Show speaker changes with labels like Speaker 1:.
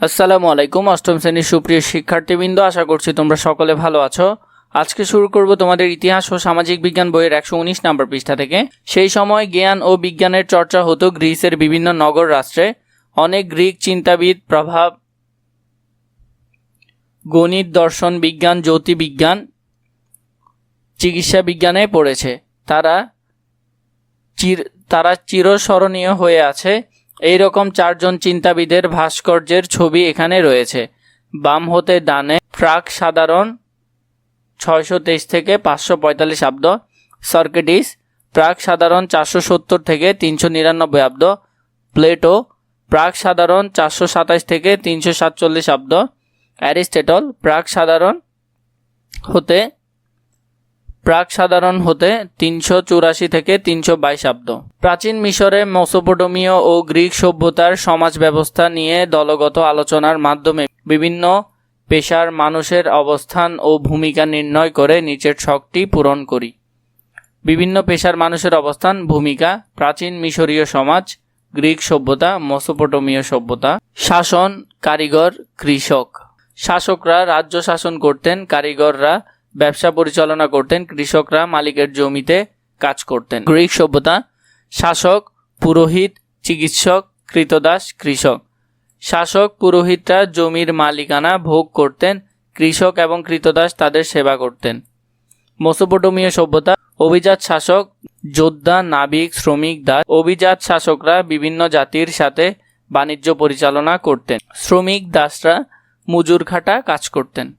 Speaker 1: আসসালামু আলাইকুম, অষ্টম শ্রেণির সুপ্রিয় শিক্ষার্থীবৃন্দ, আশা করছি তোমরা সকলে ভালো আছো। আজকে শুরু করব তোমাদের ইতিহাস ও সামাজিক বিজ্ঞান বইয়ের একশো উনিশ নম্বর পৃষ্ঠা থেকে। সেই সময় জ্ঞান ও বিজ্ঞানের চর্চা হতো গ্রিসের বিভিন্ন নগর রাষ্ট্রে। অনেক গ্রিক চিন্তাবিদ, প্রভাব, গণিত, দর্শন বিজ্ঞান জ্যোতির্বিজ্ঞান চিকিৎসা বিজ্ঞানে পড়েছে। তারা চির, তারা চিরস্মরণীয় হয়ে আছে। এই রকম চারজন চিন্তাবিদের ভাস্কর্যের ছবি এখানে রয়েছে। বাম হতে ডানে প্রাক সাধারণ ছয়শো তেইশ থেকে পাঁচশো পঁয়তাল্লিশ আব্দ, সার্কেডিস প্রাক সাধারণ চারশো সত্তর থেকে তিনশো নিরানব্বই আব্দ, প্লেটো প্রাক সাধারণ চারশো সাতাশ থেকে তিনশো সাতচল্লিশ আব্দ, অ্যারিস্টেটল প্রাক সাধারণ হতে প্রাক সাধারণ হতে তিনশো চুরাশি থেকে তিনশো বাইশ আব্দ প্রাচীন মিশরে মেসোপটেমীয় ও গ্রিক সভ্যতার সমাজ ব্যবস্থা নিয়ে দলগত আলোচনার মাধ্যমে বিভিন্ন পেশার মানুষের অবস্থান ও ভূমিকা নির্ণয় করে নিচের ছকটি পূরণ করি। বিভিন্ন পেশার মানুষের অবস্থান, ভূমিকা, প্রাচীন মিশরীয় সমাজ, গ্রিক সভ্যতা, মেসোপটেমীয় সভ্যতা, শাসন, কারিগর, কৃষক। শাসকরা রাজ্য শাসন করতেন, কারিগররা ব্যবসা পরিচালনা করতেন, কৃষকরা মালিকের জমিতে কাজ করতেন। গ্রিক সভ্যতা, শাসক, পুরোহিত, চিকিৎসক, কৃতদাস, কৃষক। শাসক, পুরোহিতরা জমির মালিকানা ভোগ করতেন, কৃষক এবং কৃতদাস তাদের সেবা করতেন। মেসোপটেমীয় সভ্যতা, অভিজাত শাসক, যোদ্ধা, নাবিক, শ্রমিক, দাস, অভিজাত শাসকরা বিভিন্ন জাতির সাথে বাণিজ্য পরিচালনা করতেন। শ্রমিক, দাসরা মজুর খাটা কাজ করতেন।